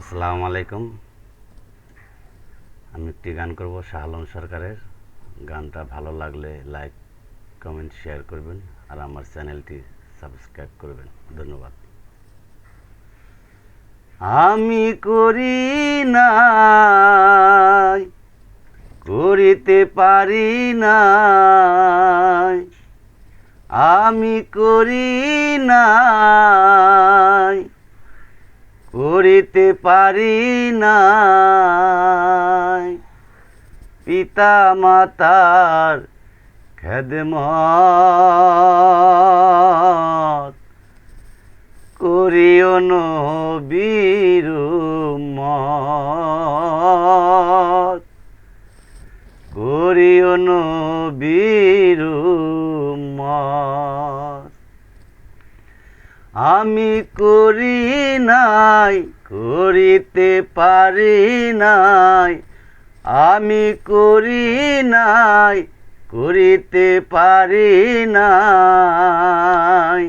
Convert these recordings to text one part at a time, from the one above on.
আসসালামু আলাইকুম। আমি একটি গান করব, শাহ আলম সরকারের। গানটা ভালো লাগলে লাইক, কমেন্ট, শেয়ার করবেন আর আমার চ্যানেলটি সাবস্ক্রাইব করবেন। ধন্যবাদ। আমি করি নাই, করিতে পারি নাই। আমি করি নাই করিতে পারি না পিতা মাতার খেদমত করিও নবীর করিও নবীর আমি করি করিতে পারি নাই, আমি করি নাই, করিতে পারি নাই।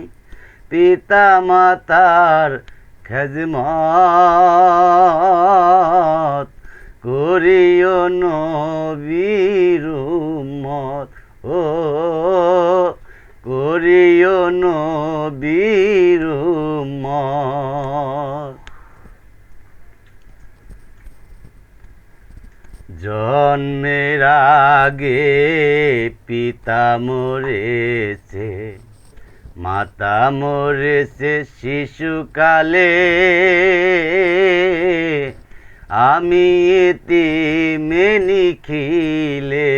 পিতা মাতার খেজমত করিও নবীর মত ও করিও নবীর মত জন্মের আগে পিতা মরেছে, মাতা মরেছে শিশুকালে। আমি এতে মেনি খিলে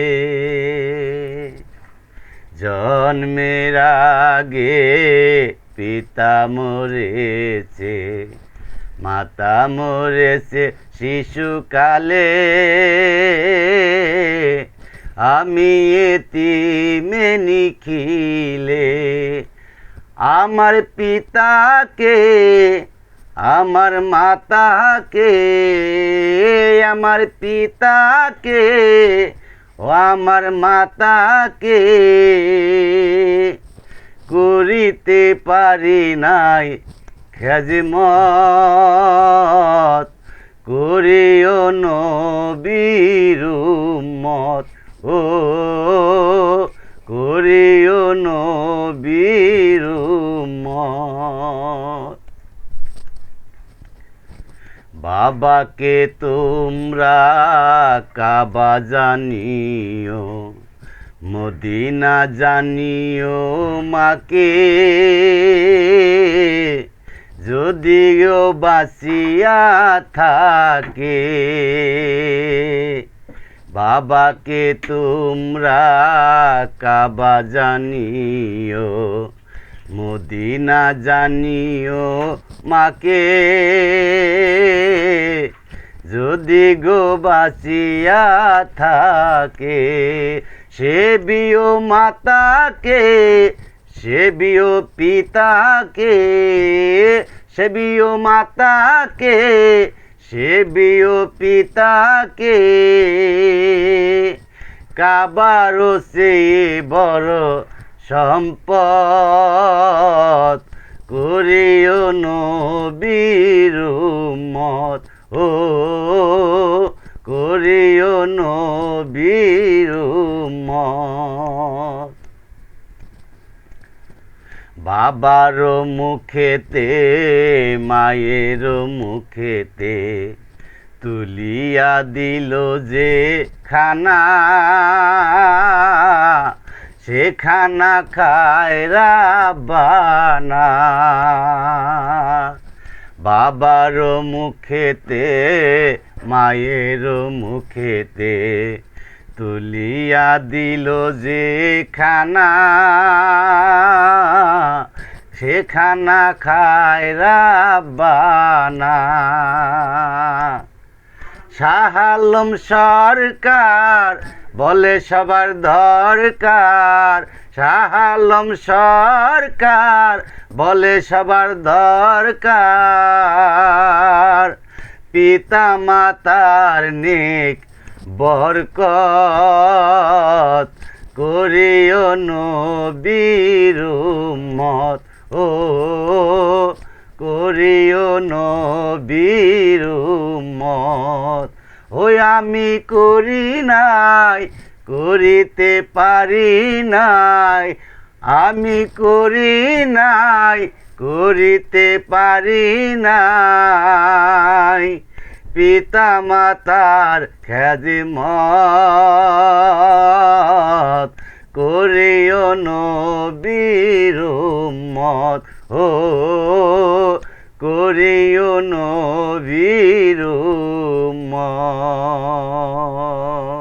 জন্মের আগে পিতা মরেছে মাতা মরেছে শিশুকালে। আমি এতি মেনি খিলে আমার পিতাকে, আমার মাতাকে, আমার পিতাকে ও আমার মাতাকে করিতে পারি নাই। খেজমত করিও নবীর ও করিও নবীর বাবাকে তোমরা কাবা জানিও মদিনা জানিও মাকে। যদিও বাসিয়া থাকে, বাবাকে তোমরা কাবা জানিও, মদিনা জানিও মাকে। যদি গো বাঁচিয়া থাকে, সে বিও মাতাকে সে বিও পিতাকে সেবিও মাতাকে সেবিও পিতাকে। কাবারও সে বড় সম্পদ। বাবার মুখেতে মায়ের মুখেতে তুলিয়া দিল যে খানা। সে খানা খায় রাবানা। বাবার মুখেতে মায়ের মুখেতে তুলিয়া দিল যে খানা। সে খানা খায় রাবানা শাহ সরকার বলে সবার দরকার। শাহ আলম সরকার বলে সবার দরকার। পিতা মাতার নেক বরকত করিও নবীর মত ও করিও নবীর আমি করি নাই, করিতে পারি নাই। আমি করি নাই, করিতে পারি নাই। পিতা মাতার খ্যাদিমত করিও নবীর মত ও করিও নবীর মত